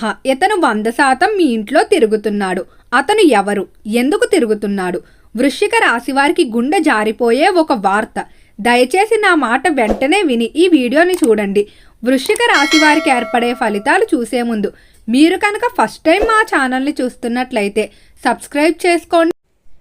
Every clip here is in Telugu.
ఆహా ఇతను వంద శాతం మీ ఇంట్లో తిరుగుతున్నాడు. అతను ఎవరు? ఎందుకు తిరుగుతున్నాడు? వృశ్చిక రాశి వారికి గుండె జారిపోయే ఒక వార్త. దయచేసి నా మాట వెంటనే విని ఈ వీడియోని చూడండి. వృశ్చిక రాశి వారికి ఏర్పడే ఫలితాలు చూసే ముందు మీరు కనుక ఫస్ట్ టైం మా ఛానల్ని చూస్తున్నట్లయితే సబ్స్క్రైబ్ చేసుకోండి.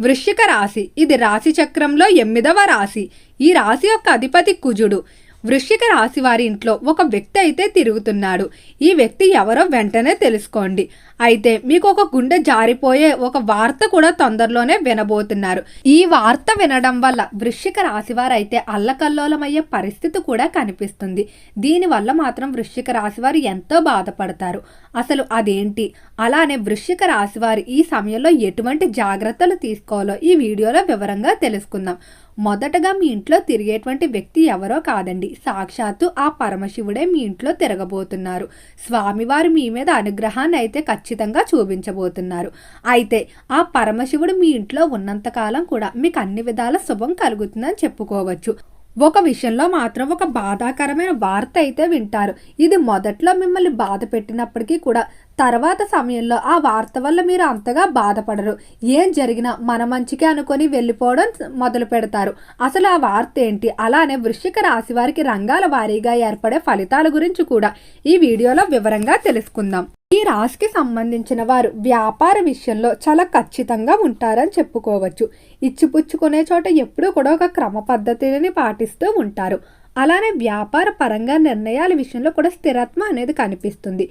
వృశ్చిక రాశి. ఇది రాశి చక్రంలో ఎనిమిదవ రాశి. ఈ రాశి యొక్క అధిపతి కుజుడు. వృశ్చిక రాశి వారి ఇంట్లో ఒక వ్యక్తి అయితే తిరుగుతున్నాడు. ఈ వ్యక్తి ఎవరో వెంటనే తెలుసుకోండి. అయితే మీకు ఒక గుండె జారిపోయే ఒక వార్త కూడా తొందరలోనే వినబోతున్నారు. ఈ వార్త వినడం వల్ల వృశ్చిక రాశి అయితే అల్లకల్లోలమయ్యే పరిస్థితి కూడా కనిపిస్తుంది. దీనివల్ల మాత్రం వృశ్చిక రాశివారు ఎంతో బాధపడతారు. అసలు అదేంటి? అలానే వృశ్చిక రాశివారు ఈ సమయంలో ఎటువంటి జాగ్రత్తలు తీసుకోవాలో ఈ వీడియోలో వివరంగా తెలుసుకుందాం. మొదటగా మీ ఇంట్లో తిరిగేటువంటి వ్యక్తి ఎవరో కాదండి. సాక్షాత్తు ఆ పరమశివుడే మీ ఇంట్లో తిరగబోతున్నారు. స్వామివారు మీ మీద అనుగ్రహాన్ని అయితే ఖచ్చితంగా చూపించబోతున్నారు. అయితే ఆ పరమశివుడు మీ ఇంట్లో ఉన్నంతకాలం కూడా మీకు అన్ని విధాల శుభం కలుగుతుందని చెప్పుకోవచ్చు. ఒక విషయంలో మాత్రం ఒక బాధాకరమైన వార్త అయితే వింటారు. ఇది మొదట్లో మిమ్మల్ని బాధ పెట్టినప్పటికీ కూడా తర్వాత సమయంలో ఆ వార్త వల్ల మీరు అంతగా బాధపడరు. ఏం జరిగినా మన మంచికే అనుకొని వెళ్ళిపోవడం మొదలు పెడతారు. అసలు ఆ వార్త ఏంటి? అలానే వృశ్చిక రాశి వారికి రంగాల వారీగా ఏర్పడే ఫలితాల గురించి కూడా ఈ వీడియోలో వివరంగా తెలుసుకుందాం. ఈ రాశికి సంబంధించిన వారు వ్యాపార విషయంలో చాలా ఖచ్చితంగా ఉంటారని చెప్పుకోవచ్చు. ఇచ్చిపుచ్చుకునే చోట ఎప్పుడూ కూడా ఒక క్రమ పద్ధతిని పాటిస్తూ ఉంటారు. అలానే వ్యాపార పరంగా నిర్ణయాల విషయంలో కూడా స్థిరత్వం అనేది కనిపిస్తుంది.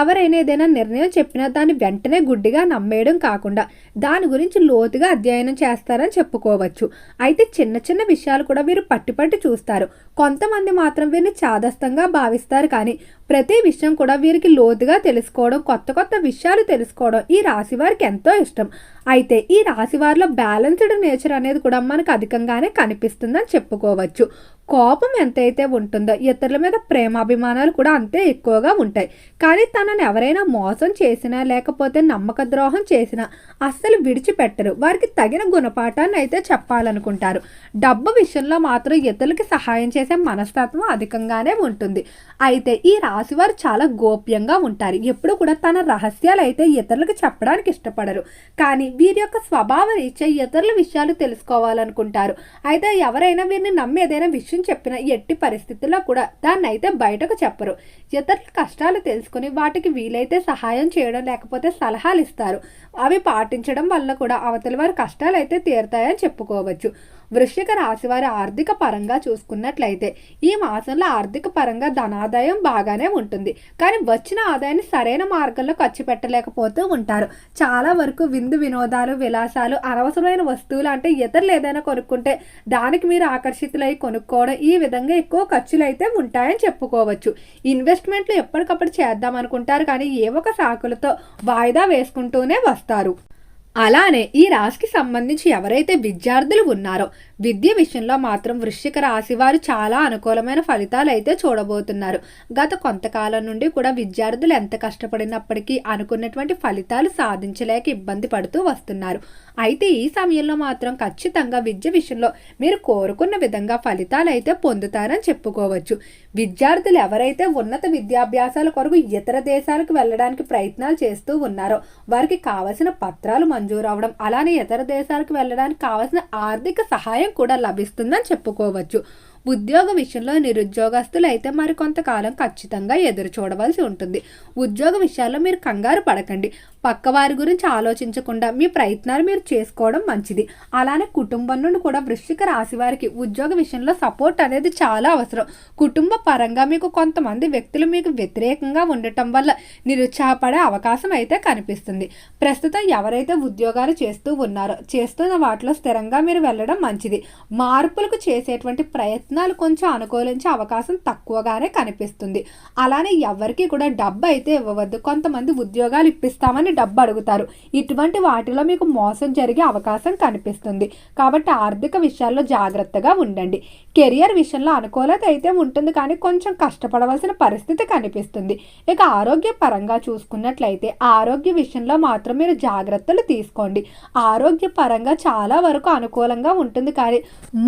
ఎవరైనా ఏదైనా నిర్ణయం చెప్పినా దాన్ని వెంటనే గుడ్డిగా నమ్మేయడం కాకుండా దాని గురించి లోతుగా అధ్యయనం చేస్తారని చెప్పుకోవచ్చు. అయితే చిన్న చిన్న విషయాలు కూడా వీరు పట్టి పట్టి చూస్తారు. కొంతమంది మాత్రం వీరిని చాదస్తంగా భావిస్తారు కానీ ప్రతి విషయం కూడా వీరికి లోతుగా తెలుసుకోవడం కొత్త కొత్త విషయాలు తెలుసుకోవడం ఈ రాశి వారికి ఎంతో ఇష్టం. అయితే ఈ రాశి వారిలో బ్యాలెన్స్డ్ నేచర్ అనేది కూడా మనకు అధికంగానే కనిపిస్తుందని చెప్పుకోవచ్చు. కోపం ఎంతైతే ఉంటుందో ఇతరుల మీద ప్రేమాభిమానాలు కూడా అంతే ఎక్కువగా ఉంటాయి. కానీ తనని ఎవరైనా మోసం చేసినా లేకపోతే నమ్మక ద్రోహం చేసినా అస్సలు విడిచిపెట్టరు. వారికి తగిన గుణపాఠాన్ని అయితే చెప్పాలనుకుంటారు. డబ్బు విషయంలో మాత్రం ఇతరులకి సహాయం చేసే మనస్తత్వం అధికంగానే ఉంటుంది. అయితే ఈ రాశివారు చాలా గోప్యంగా ఉంటారు. ఎప్పుడు కూడా తన రహస్యాలు అయితే ఇతరులకు చెప్పడానికి ఇష్టపడరు. కానీ వీరి యొక్క స్వభావ రీత్యా ఇతరుల విషయాలు తెలుసుకోవాలనుకుంటారు. అయితే ఎవరైనా వీరిని నమ్మి ఏదైనా విషయం చెప్పిన ఎట్టి పరిస్థితుల్లో కూడా దాన్ని అయితే బయటకు చెప్పరు. ఇతరుల కష్టాలు తెలుసుకుని వాటికి వీలైతే సహాయం చేయడం లేకపోతే సలహాలు ఇస్తారు అవి పాటించడం వల్ల కూడా అవతలి వారి కష్టాలు అయితే తీరుతాయని చెప్పుకోవచ్చు. వృశ్చిక రాశి వారి ఆర్థిక పరంగా చూసుకున్నట్లయితే ఈ మాసంలో ఆర్థిక పరంగా ధనాదాయం బాగానే ఉంటుంది. కానీ వచ్చిన ఆదాయాన్ని సరైన మార్గంలో ఖర్చు పెట్టలేకపోతూ ఉంటారు. చాలా వరకు విందు వినోదాలు విలాసాలు అనవసరమైన వస్తువులు అంటే ఇతరులు ఏదైనా కొనుక్కుంటే దానికి మీరు ఆకర్షితులై కొనుక్కోవడం ఈ విధంగా ఎక్కువ ఖర్చులు అయితే ఉంటాయని చెప్పుకోవచ్చు. ఇన్వెస్ట్మెంట్లు ఎప్పటికప్పుడు చేద్దాం అనుకుంటారు కానీ ఏ ఒక శాఖలతో వాయిదా వేసుకుంటూనే వస్తారు. అలానే ఈ రాశికి సంబంధించి ఎవరైతే విద్యార్థులు ఉన్నారో విద్య విషయంలో మాత్రం వృశ్చిక రాశి వారు చాలా అనుకూలమైన ఫలితాలు అయితే చూడబోతున్నారు. గత కొంతకాలం నుండి కూడా విద్యార్థులు ఎంత కష్టపడినప్పటికీ అనుకున్నటువంటి ఫలితాలు సాధించలేక ఇబ్బంది పడుతూ వస్తున్నారు. అయితే ఈ సమయంలో మాత్రం ఖచ్చితంగా విద్య విషయంలో మీరు కోరుకున్న విధంగా ఫలితాలు అయితే పొందుతారని చెప్పుకోవచ్చు. విద్యార్థులు ఎవరైతే ఉన్నత విద్యాభ్యాసాల కొరకు ఇతర దేశాలకు వెళ్ళడానికి ప్రయత్నాలు చేస్తూ ఉన్నారో వారికి కావలసిన పత్రాలు మంజూరు అవడం అలానే ఇతర దేశాలకు వెళ్ళడానికి కావలసిన ఆర్థిక సహాయం కూడా లభిస్తుందని చెప్పుకోవచ్చు. ఉద్యోగ విషయంలో నిరుద్యోగస్తులు అయితే మరి కొంతకాలం ఖచ్చితంగా ఎదురు చూడవలసి ఉంటుంది. ఉద్యోగ విషయాల్లో మీరు కంగారు పడకండి. పక్కవారి గురించి ఆలోచించకుండా మీ ప్రయత్నాలు మీరు చేసుకోవడం మంచిది. అలానే కుటుంబం నుండి కూడా వృశ్చిక రాశి వారికి ఉద్యోగ విషయంలో సపోర్ట్ అనేది చాలా అవసరం. కుటుంబ పరంగా మీకు కొంతమంది వ్యక్తులు మీకు వ్యతిరేకంగా ఉండటం వల్ల నిరుత్సాహపడే అవకాశం అయితే కనిపిస్తుంది. ప్రస్తుతం ఎవరైతే ఉద్యోగాలు చేస్తూ ఉన్నారో చేస్తున్న వాటిలో స్థిరంగా మీరు వెళ్ళడం మంచిది. మార్పులకు చేసేటువంటి ప్రయత్నం ప్రయత్నాలు కొంచెం అనుకూలించే అవకాశం తక్కువగానే కనిపిస్తుంది. అలానే ఎవరికి కూడా డబ్బు అయితే ఇవ్వవద్దు. కొంతమంది ఉద్యోగాలు ఇప్పిస్తామని డబ్బు అడుగుతారు. ఇటువంటి వాటిలో మీకు మోసం జరిగే అవకాశం కనిపిస్తుంది. కాబట్టి ఆర్థిక విషయాల్లో జాగ్రత్తగా ఉండండి. కెరియర్ విషయంలో అనుకూలత అయితే ఉంటుంది కానీ కొంచెం కష్టపడవలసిన పరిస్థితి కనిపిస్తుంది. ఇక ఆరోగ్య పరంగా చూసుకున్నట్లయితే ఆరోగ్య విషయంలో మాత్రం మీరు జాగ్రత్తలు తీసుకోండి. ఆరోగ్య పరంగా చాలా వరకు అనుకూలంగా ఉంటుంది కానీ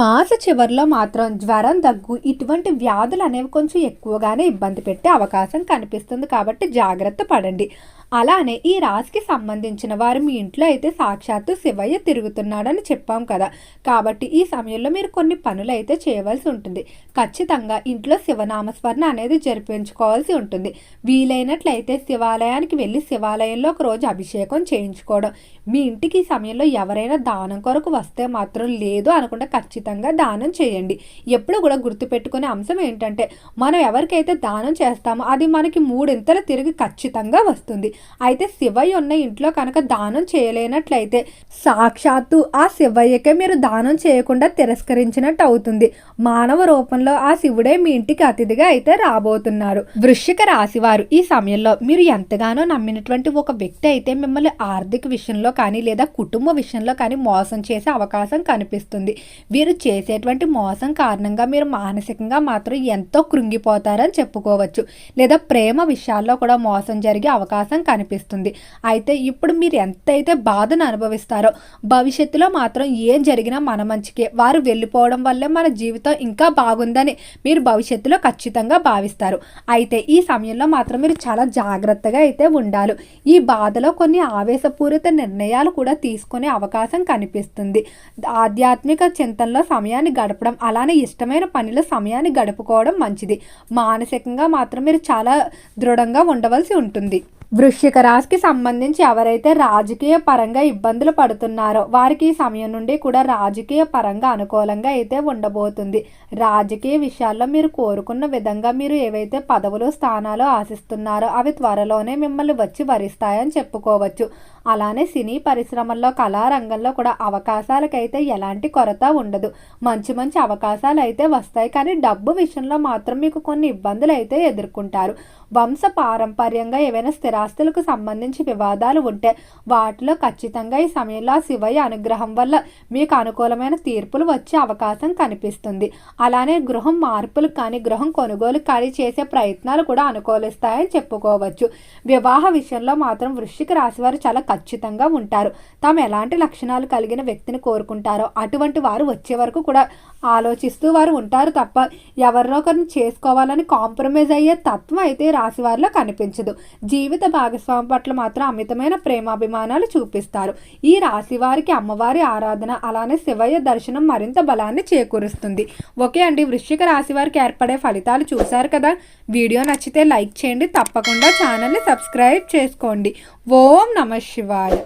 మాస చివరిలో మాత్రం జ్వర దగ్గు ఇటువంటి వ్యాధులు అనేవి కొంచెం ఎక్కువగానే ఇబ్బంది పెట్టే అవకాశం కనిపిస్తుంది కాబట్టి జాగ్రత్త పడండి. అలానే ఈ రాశికి సంబంధించిన వారు మీ ఇంట్లో అయితే సాక్షాత్తు శివయ్య తిరుగుతున్నాడని చెప్పాం కదా. కాబట్టి ఈ సమయంలో మీరు కొన్ని పనులు అయితే చేయవలసి ఉంటుంది. ఖచ్చితంగా ఇంట్లో శివనామస్మరణ అనేది జరిపించుకోవాల్సి ఉంటుంది. వీలైనట్లయితే శివాలయానికి వెళ్ళి శివాలయంలో ఒక రోజు అభిషేకం చేయించుకోవడం. మీ ఇంటికి ఈ సమయంలో ఎవరైనా దానం కొరకు వస్తే మాత్రం లేదు అనుకుంటే ఖచ్చితంగా దానం చేయండి. ఎప్పుడు కూడా గుర్తుపెట్టుకునే అంశం ఏంటంటే మనం ఎవరికైతే దానం చేస్తామో అది మనకి మూడింతలు తిరిగి ఖచ్చితంగా వస్తుంది. అయితే శివయ్య ఉన్న ఇంట్లో కనుక దానం చేయలేనట్లయితే సాక్షాత్తు ఆ శివయ్యకే మీరు దానం చేయకుండా తిరస్కరించినట్టు అవుతుంది. మానవ రూపంలో ఆ శివుడే మీ ఇంటికి అతిథిగా అయితే రాబోతున్నారు. వృశ్చిక రాశి వారు ఈ సమయంలో మీరు ఎంతగానో నమ్మినటువంటి ఒక వ్యక్తి అయితే మిమ్మల్ని ఆర్థిక విషయంలో కానీ లేదా కుటుంబ విషయంలో కానీ మోసం చేసే అవకాశం కనిపిస్తుంది. వీరు చేసేటువంటి మోసం కారణంగా మీరు మానసికంగా మాత్రం ఎంతో కృంగిపోతారని చెప్పుకోవచ్చు. లేదా ప్రేమ విషయాల్లో కూడా మోసం జరిగే అవకాశం కనిపిస్తుంది. అయితే ఇప్పుడు మీరు ఎంతైతే బాధను అనుభవిస్తారో భవిష్యత్తులో మాత్రం ఏం జరిగినా మన మంచికే. వారు వెళ్ళిపోవడం వల్లే మన జీవితం ఇంకా బాగుందని మీరు భవిష్యత్తులో ఖచ్చితంగా భావిస్తారు. అయితే ఈ సమయంలో మాత్రం మీరు చాలా జాగ్రత్తగా అయితే ఉండాలి. ఈ బాధలో కొన్ని ఆవేశపూరిత నిర్ణయాలు కూడా తీసుకునే అవకాశం కనిపిస్తుంది. ఆధ్యాత్మిక చింతనలో సమయాన్ని గడపడం అలానే ఇష్టమైన పనిలో సమయాన్ని గడుపుకోవడం మంచిది. మానసికంగా మాత్రం మీరు చాలా దృఢంగా ఉండవలసి ఉంటుంది. వృశ్చిక రాశికి సంబంధించి ఎవరైతే రాజకీయ పరంగా ఇబ్బందులు పడుతున్నారో వారికి ఈ సమయం నుండి కూడా రాజకీయ పరంగా అనుకూలంగా అయితే ఉండబోతుంది. రాజకీయ విషయాల్లో మీరు కోరుకున్న విధంగా మీరు ఏవైతే పదవులు స్థానాలు ఆశిస్తున్నారో అవి త్వరలోనే మిమ్మల్ని వచ్చి వరిస్తాయని చెప్పుకోవచ్చు. అలానే సినీ పరిశ్రమల్లో కళారంగంలో కూడా అవకాశాలకైతే ఎలాంటి కొరత ఉండదు. మంచి మంచి అవకాశాలు అయితే వస్తాయి. కానీ డబ్బు విషయంలో మాత్రం మీకు కొన్ని ఇబ్బందులు అయితే ఎదుర్కొంటారు. వంశ పారంపర్యంగా ఏవైనా స్థిర స్థిరాస్తులకు సంబంధించి వివాదాలు ఉంటే వాటిలో ఖచ్చితంగా ఈ సమయంలో శివయ్య అనుగ్రహం వల్ల మీకు అనుకూలమైన తీర్పులు వచ్చే అవకాశం కనిపిస్తుంది. అలానే గృహం మార్పులు కానీ గృహం కొనుగోలు కానీ చేసే ప్రయత్నాలు కూడా అనుకూలిస్తాయని చెప్పుకోవచ్చు. వివాహ విషయంలో మాత్రం వృశ్చిక రాశి వారు చాలా ఖచ్చితంగా ఉంటారు. తాము ఎలాంటి లక్షణాలు కలిగిన వ్యక్తిని కోరుకుంటారో అటువంటి వారు వచ్చే వరకు కూడా ఆలోచిస్తూ వారు ఉంటారు తప్ప ఎవరినో ఒకరిని చేసుకోవాలని కాంప్రమైజ్ అయ్యే తత్వం అయితే రాశివారిలో రాశి వారిలో కనిపించదు. జీవిత భాగస్వామి పట్ల మాత్రం అమితమైన ప్రేమాభిమానాలు చూపిస్తారు. ఈ రాశి వారికి అమ్మవారి ఆరాధన అలానే శివయ్య దర్శనం మరింత బలాన్ని చేకూరుస్తుంది. ఓకే అండి వృశ్చిక రాశి వారికి ఏర్పడే ఫలితాలు చూశారు కదా? వీడియో నచ్చితే లైక్ చేయండి తప్పకుండా ఛానల్ని సబ్స్క్రైబ్ చేసుకోండి. ఓం నమ శివాయ.